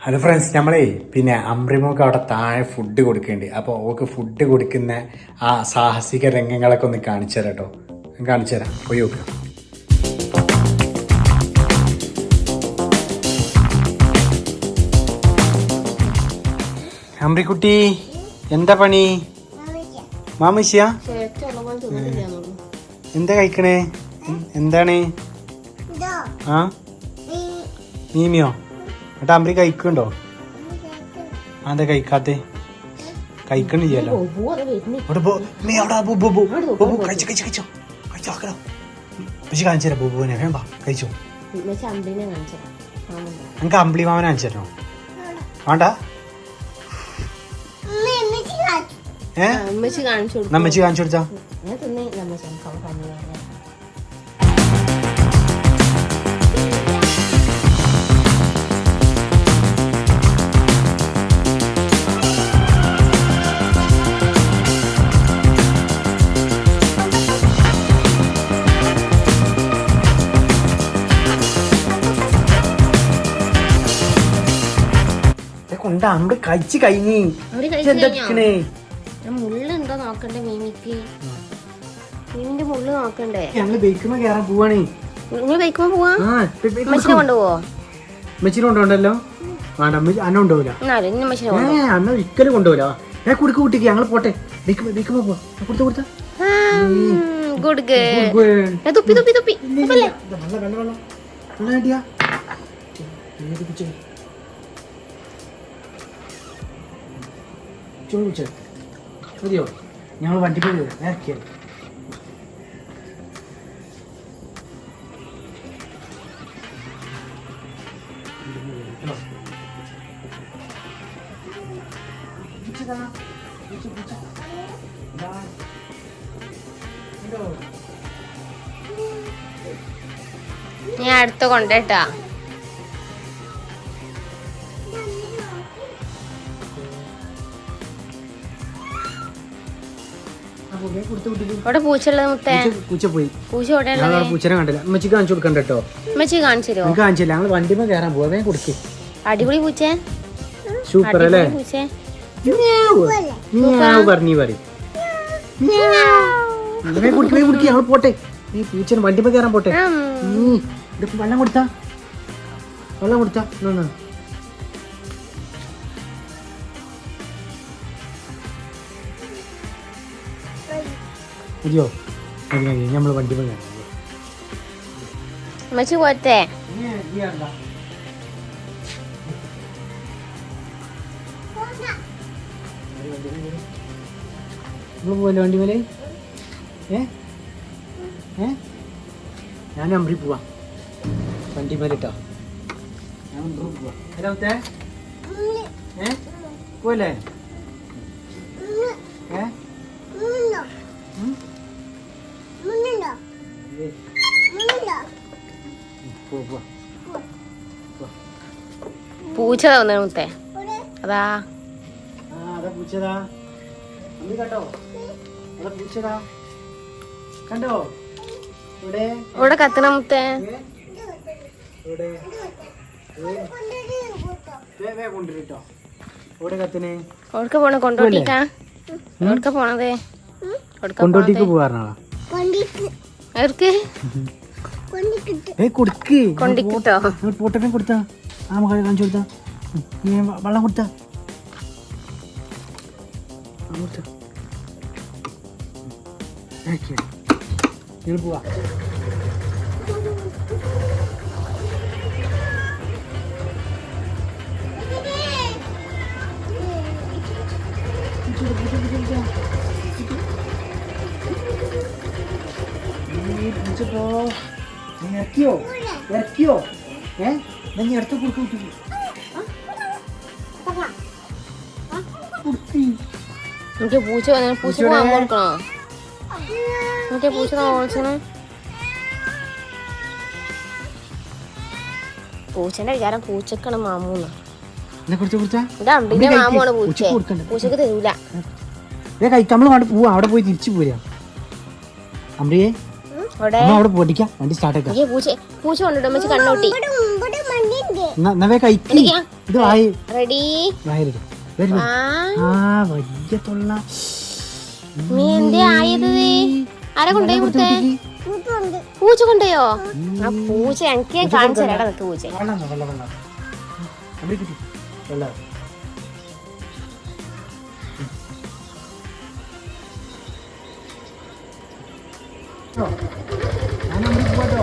Hello friends നമ്മളേ പിന്നെ അമ്രിമോക്ക് അവിടെ താഴെ ഫുഡ് കൊടുക്കുന്നുണ്ട് അപ്പോൾ ഓക്ക് ഫുഡ് കൊടുക്കുന്ന ആ സാഹസിക രംഗങ്ങളൊക്കെ ഒന്ന് കാണിച്ചു തരാം കേട്ടോ കാണിച്ചു തരാം. പോയി നോക്കാം. അമ്രിക്കുട്ടി എന്താ പണി? മാമിശിയ എന്താ കഴിക്കണേ? എന്താണ്? ആ? മീമിയോ? എന്നിട്ട് അമ്പരി കഴിക്കുന്നുണ്ടോ? അതെ കഴിക്കാത്തെ? കഴിക്കണില്ലല്ലോ. പക്ഷെ കാണിച്ചു തരാം. ബുബുവിനെ വേണ്ട കഴിച്ചോ. നമുക്ക് അമ്പിളി മാമനെ കാണിച്ചു തരണോ? വേണ്ട. ഏ? നമ്മച്ചി കാണിച്ചു കൊടുത്താ. കൊണ്ട് നമ്മൾ കഴിച്ച് കഴിഞ്ഞ്. അവർ എന്താ കഴിച്ചു ഇരിക്കണേ? ഞാൻ മുള്ളുണ്ടോ നോക്കണ്ടേ മീമിക്ക്? മീമിന്റെ മുള്ളു നോക്കണ്ടേ? ഞങ്ങൾ ബൈക്കുമ്പോ കേറാൻ പോവാണേ. നിങ്ങൾ ബൈക്കുമ്പോ പോവാ? കൊണ്ടുപോവോ? വേണ്ട അന്ന കൊണ്ടുപോകില്ല ഏ കൊണ്ടുപോകും അന്ന ഒരിക്കലും കൊണ്ടുപോകില്ല ഏ കുടുക്ക് കുട്ടിക്ക് ഞങ്ങൾ പോട്ടെ. ബൈക്കുമ്പോ ബൈക്കുമ്പോ പോവാ. കൊടുത്ത കൊടുത്ത. ഗുഡ് ഗേൾ തുപ്പി തുപ്പി തുപ്പി. തുപ്പല്ലേ? വെള്ളം വെള്ളം വെള്ളം. വെള്ളം കിട്ടിയാ. പേടിപ്പിച്ചേ ചോദിച്ചേ മതിയോ ഞങ്ങൾ വണ്ടി പോയി ഇറക്കിയ ഞാൻ അടുത്ത കൊണ്ടേട്ടാ ഇവിടെ പൂച്ചുള്ളത് മുത്തേ. പൂച്ച പോയി. പൂച്ച അവിടെ പൂച്ചനെ കണ്ടില്ല. അമ്മച്ചിക്ക് കാണിച്ചു കൊടുക്കണ്ട കേട്ടോ. അമ്മച്ചി കാണിച്ചു തരുമോ കാണിച്ചില്ല. ഞങ്ങൾ വണ്ടിമേ കയറാൻ പോവാ. വേഗം കൊടുക്ക്. അടിപൊളി പൂച്ചേ. സൂപ്പർ അല്ലേ? പറഞ്ഞീ പറയും. വേഗം കൊടുക്ക് ഞങ്ങൾ പോട്ടെ. നീ പൂച്ചനെ വണ്ടിമേ കയറാൻ പോട്ടെ. വെള്ളം കൊടുത്താ. വെള്ളം കൊടുത്താ. എന്നാ മതിയോ മതി മതി നമ്മൾ വണ്ടി പോയി അമ്മച്ചി പോറ്റേ നമ്മൾ പോവല്ലേ വണ്ടി മേലെ? ഏ? ഏ? ഞാൻ അമ്പറി പോവാ. വണ്ടി മേലെ ഇട്ടോ. ഞാൻ അമ്പറി പോവാ. ഏ? പോവല്ലേ? ഏ? പൂച്ച തോന്നണ മുത്തേ. അതാ. പൂച്ചതാ. അമ്മി കണ്ടോ? അതാ പൂച്ചതാ. കണ്ടോ? ഇവിടെ ഇവിടെ കത്തണ മുത്തേ? ഇവിടെ ഏ? വേ- വേ കൊണ്ടുവരട്ടോ. ഇവിടെ കത്തിനെ എവിടക്ക പോണ? കൊണ്ടോട്ടിക്കാ. എവിടക്ക പോണത്? കൊണ്ടോട്ടിക്ക് പോവാറാ എവിടക്ക് ഏ കൊടുക്ക്. കൊണ്ടിക്കിട്ടോ? പോട്ടനെ കൊടുത്താ. ആ മകളെ കാണിച്ചു കൊടുത്താ നീ വെള്ളം കൊടുത്താ കൊടുത്താ. ഞങ്ങൾ പോവാ ഇറക്കിയോ ഇറക്കിയോ ഏ? നീ അടുത്ത് കുറുക്കി എനിക്ക് പൂച്ച വന്നാൽ പൂച്ച പോകാൻ കൊടുക്കണോ എനിക്ക് പൂച്ച ഓടിച്ചണേ പൂച്ചന്റെ വിചാരം പൂച്ചക്കാണ് മാമൂന്ന്. പൂച്ച. പൂച്ചക്ക് തരൂല കഴിക്കാൻ നമ്മൾ പോവാ. അവിടെ പോയി തിരിച്ചു പോരാ. അമ്രിയെ അവിടെ പോട്ടിക്കാം വണ്ടി സ്റ്റാർട്ട് ആക്കാം പൂച്ച പൂച്ച കൊണ്ടിട്ട് അമ്മച്ച് കണ്ണോട്ടി. ഇത് വായി റെഡി വരും ആ വലിയ തൊള്ള നീ എന്തേ ആയത്? ആരാ കൊണ്ടുപോയി മുത്തേ പൂച്ച കൊണ്ടുപോയോ ആ പൂച്ച എനിക്ക് ഞാൻ കാണിച്ചു തരാടാ നിനക്ക് പൂച്ച വെള്ളം തന്നോ, വെള്ളം വെള്ളം അമ്പി കുട്ടി വെള്ളം ഞാൻ അമ്പി പോട്ടോ